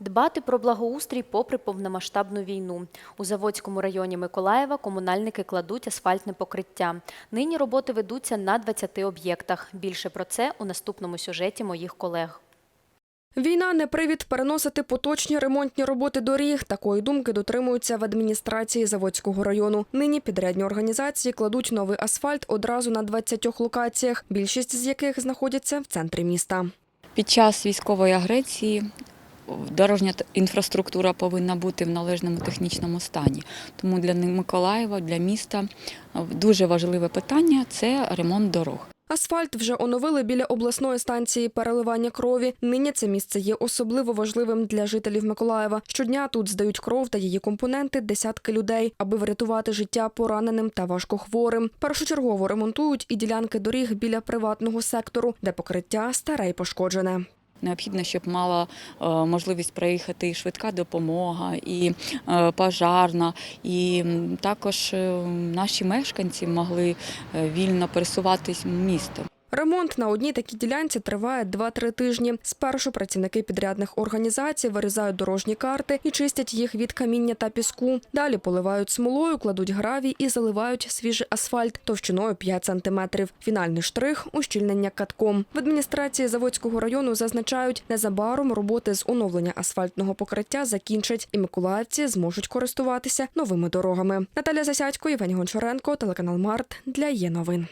Дбати про благоустрій попри повномасштабну війну. У Заводському районі Миколаєва комунальники кладуть асфальтне покриття. Нині роботи ведуться на 20 об'єктах. Більше про це у наступному сюжеті моїх колег. Війна не привід переносити поточні ремонтні роботи доріг. Такої думки дотримуються в адміністрації Заводського району. Нині підрядні організації кладуть новий асфальт одразу на 20 локаціях, більшість з яких знаходяться в центрі міста. Під час військової агресії дорожня інфраструктура повинна бути в належному технічному стані. Тому для Миколаєва, для міста е, дуже важливе питання це ремонт дорог. Асфальт вже оновили біля обласної станції переливання крові. Нині це місце є особливо важливим для жителів Миколаєва. Щодня тут здають кров та її компоненти десятки людей, аби врятувати життя пораненим та важкохворим. Першочергово ремонтують і ділянки доріг біля приватного сектору, де покриття старе й пошкоджене. Необхідно, щоб мала е, можливість проїхати і швидка допомога, і е, пожарна, і також е, наші мешканці могли вільно пересуватись містом. Ремонт на одній такій ділянці триває 2-3 тижні. Спершу працівники підрядних організацій вирізають дорожні карти і чистять їх від каміння та піску. Далі поливають смолою, кладуть гравій і заливають свіжий асфальт товщиною 5 сантиметрів. Фінальний штрих – ущільнення катком. В адміністрації Заводського району зазначають, незабаром роботи з оновлення асфальтного покриття закінчать, і миколаївці зможуть користуватися новими дорогами. Наталя Засядько, Євгеній Гончаренко, телеканал Март для є новин.